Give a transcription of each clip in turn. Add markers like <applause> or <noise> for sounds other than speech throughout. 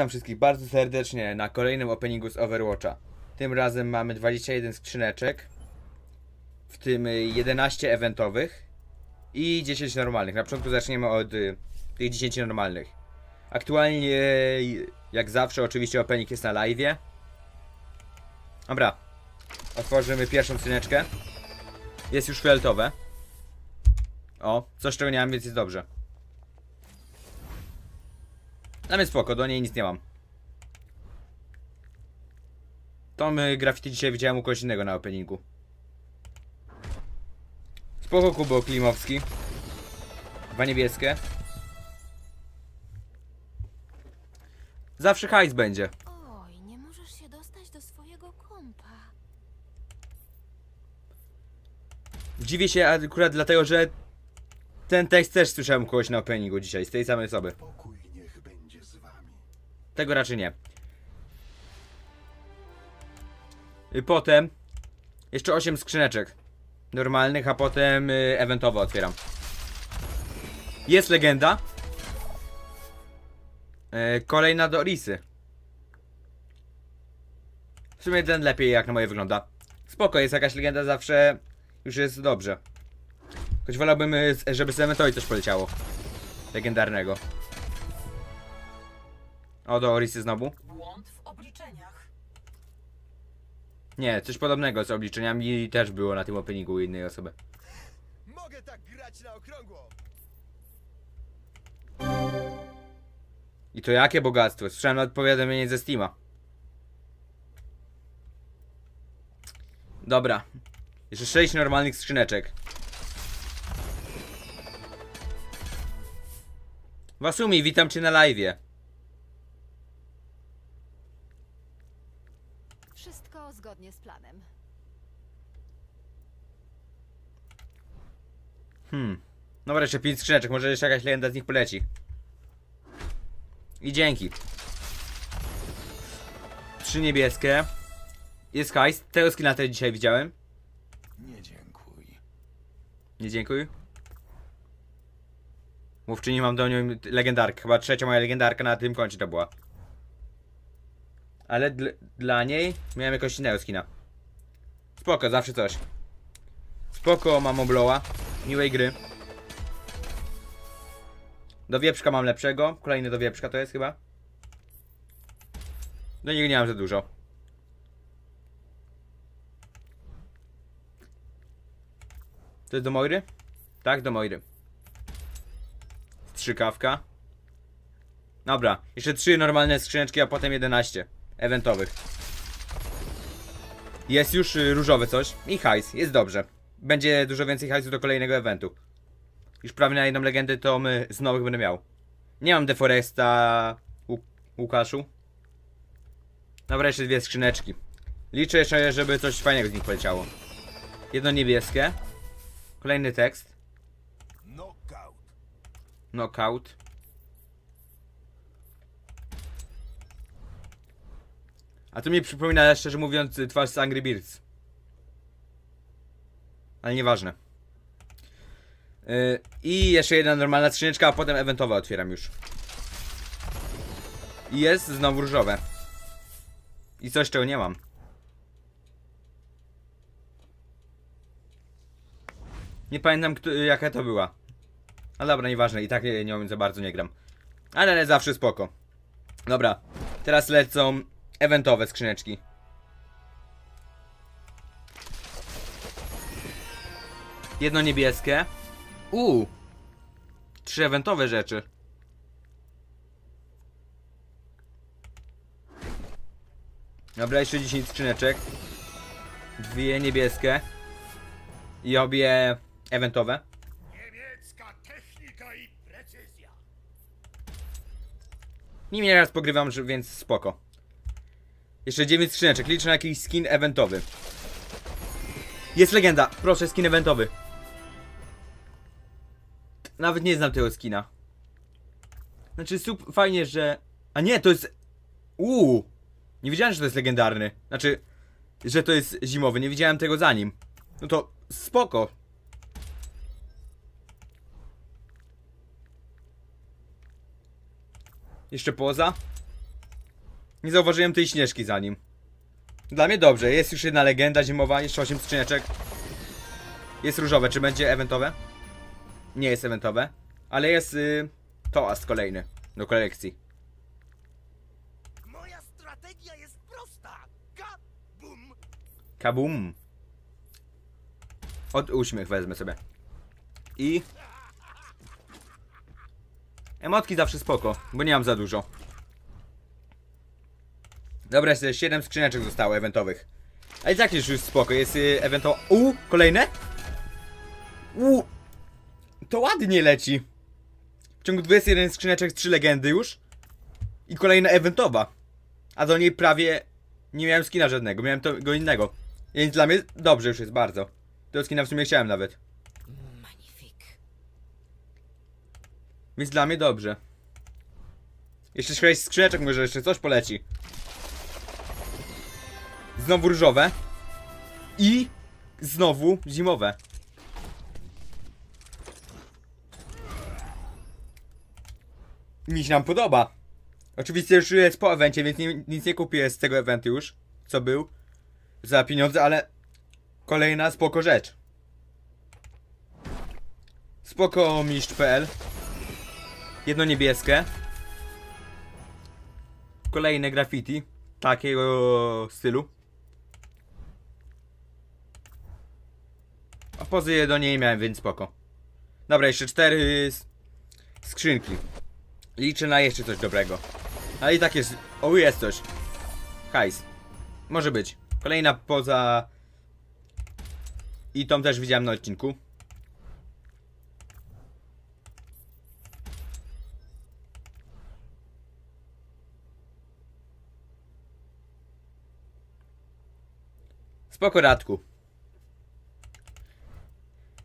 Witam wszystkich bardzo serdecznie na kolejnym openingu z Overwatcha. Tym razem mamy 21 skrzyneczek, w tym y, 11 eventowych i 10 normalnych. Na początku zaczniemy od y, tych 10 normalnych. Aktualnie, jak zawsze, oczywiście opening jest na live. Dobra, otworzymy pierwszą skrzyneczkę. Jest już fioletowe. O, coś czego nie mam, więc jest dobrze. Dla mnie spoko, do niej nic nie mam. Tom y, graffiti dzisiaj widziałem u kogoś innego na openingu. Spoko Kubo Klimowski. Dwa niebieskie. Zawsze hajs będzie. Oj, nie możesz się dostać do swojego kompa. Dziwię się akurat dlatego, że ten tekst też słyszałem u kogoś na openingu dzisiaj, z tej samej osoby. Tego raczej nie. Y, Potem jeszcze 8 skrzyneczek normalnych, a potem y, eventowo otwieram. Jest legenda. Y, Kolejna do Risy. W sumie ten lepiej jak na moje wygląda. Spoko, jest jakaś legenda zawsze już jest dobrze. Choć wolałbym, y, żeby z eventowi coś poleciało. Legendarnego. O, do Orisy znowu. Błąd w obliczeniach. Nie, coś podobnego z obliczeniami też było na tym openingu u innej osoby. Mogę tak grać na okrągło! I to jakie bogactwo? Słyszałem nawet powiadomienie ze Steama. Dobra. Jeszcze 6 normalnych skrzyneczek. Wasumi, witam cię na live. Zgodnie z planem. Hmm. Dobra, jeszcze 5 skrzyneczek, może jeszcze jakaś legenda z nich poleci. I dzięki. Trzy niebieskie. Jest hajs. Tego skina też dzisiaj widziałem. Nie dziękuj. Nie dziękuję. Mówczyni mam do niej legendarkę. Chyba trzecia moja legendarka na tym koncie to była. Ale dl dla niej miałem jakoś innego skina. Spoko, zawsze coś. Spoko, mam obloła. Miłej gry. Do wieprzka mam lepszego. Kolejny do wieprzka to jest chyba. Niego nie mam za dużo. To jest do Moiry? Tak, do Moiry. Strzykawka. Dobra, jeszcze trzy normalne skrzyneczki, a potem 11 eventowych. Jest już y, różowe coś i hajs, jest dobrze. Będzie dużo więcej hajsu do kolejnego eventu. Już prawie na jedną legendę to my z nowych będę miał. Nie mam Deforesta, Łu- Łukaszu. Dobra, jeszcze dwie skrzyneczki. Liczę jeszcze, żeby coś fajnego z nich poleciało. Jedno niebieskie. Kolejny tekst. Knockout. A to mi przypomina, szczerze mówiąc, twarz z Angry Birds. Ale nieważne. Yy, I jeszcze jedna normalna skrzyneczka, a potem eventowe otwieram już. I jest znowu różowe. I coś, czego nie mam. Nie pamiętam, jaka to była. No dobra, nieważne, i tak nie, nie za bardzo nie gram. Ale zawsze spoko. Dobra, teraz lecą eventowe skrzyneczki. Jedno niebieskie. Uuu. Trzy eventowe rzeczy. Dobra, jeszcze 10 skrzyneczek. Dwie niebieskie. I obie eventowe. Niemiecka technika i precyzja. Nimi nieraz pogrywam, więc spoko. Jeszcze 9 skrzyneczek, liczę na jakiś skin eventowy. Jest legenda, proszę, skin eventowy. Nawet nie znam tego skina. Znaczy, sup, fajnie, że... A nie, to jest... Uuu! Nie wiedziałem, że to jest legendarny. Znaczy, że to jest zimowy, nie widziałem tego za nim. No to spoko. Jeszcze poza. Nie zauważyłem tej śnieżki za nim. Dla mnie dobrze, jest już jedna legenda zimowa, jeszcze 8 skrzyneczek. Jest różowe, czy będzie eventowe? Nie jest eventowe, ale jest y, toast kolejny do kolekcji. Moja strategia jest prosta. Kabum! Kabum! Od uśmiech wezmę sobie. I... <laughs> Emotki zawsze spoko, bo nie mam za dużo. Dobra, jeszcze 7 skrzyneczek zostało eventowych. A i tak już już spoko, jest y, eventowa... U, kolejne? U, to ładnie leci. W ciągu 21 skrzyneczek 3 legendy już. I kolejna eventowa. A do niej prawie nie miałem skina żadnego, miałem tego innego. Więc dla mnie dobrze już jest bardzo. Tego skina w sumie chciałem nawet. Magnifik. Więc dla mnie dobrze. Jeszcze 6 skrzyneczek, może jeszcze coś poleci. Znowu różowe. I znowu zimowe. Mi się nam podoba. Oczywiście już jest po evencie, więc nie, nic nie kupię z tego eventu już, co był. Za pieniądze, ale kolejna spoko rzecz. Spoko mistrz.pl Jedno niebieskie. Kolejne graffiti. Takiego stylu. Pozy do niej miałem, więc spoko. Dobra, jeszcze cztery skrzynki. Liczę na jeszcze coś dobrego. Ale i tak jest. O, jest coś. Hajs. Może być. Kolejna poza. I tą też widziałem na odcinku. Spoko Radku.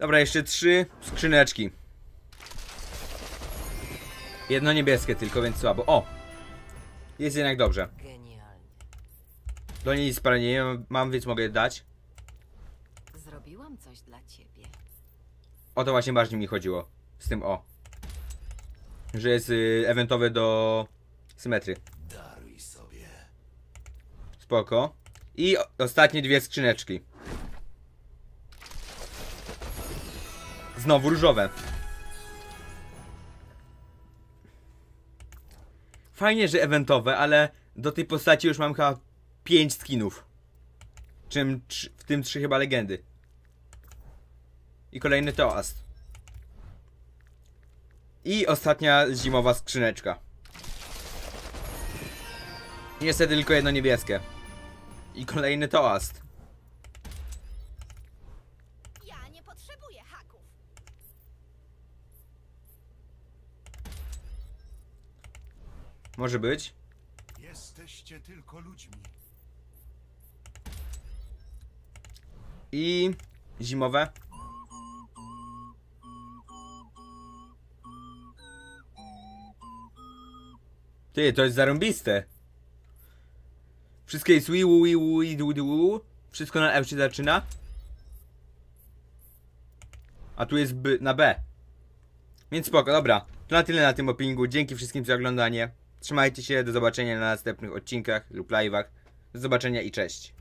Dobra, jeszcze trzy skrzyneczki. Jedno niebieskie tylko, więc słabo. O! Jest jednak dobrze. Genialnie. Do niej nic nie mam, więc mogę dać. Zrobiłam coś dla ciebie. O to właśnie bardziej mi chodziło. Z tym o. Że jest y, eventowy do symetry. Daruj sobie. Spoko. I ostatnie dwie skrzyneczki. Znowu różowe. Fajnie, że eventowe, ale do tej postaci już mam chyba 5 skinów. Czym w tym trzy chyba legendy. I kolejny toast. I ostatnia zimowa skrzyneczka. Niestety tylko jedno niebieskie. I kolejny toast. Może być. Jesteście tylko ludźmi. I zimowe. Ty, to jest zarąbiste. Wszystkie jest wiu, wiu, wiu, wiu, Wszystko na F się zaczyna. A tu jest B, na B. Więc spoko, dobra. To na tyle na tym openingu. Dzięki wszystkim za oglądanie. Trzymajcie się, do zobaczenia na następnych odcinkach lub live'ach. Do zobaczenia i cześć.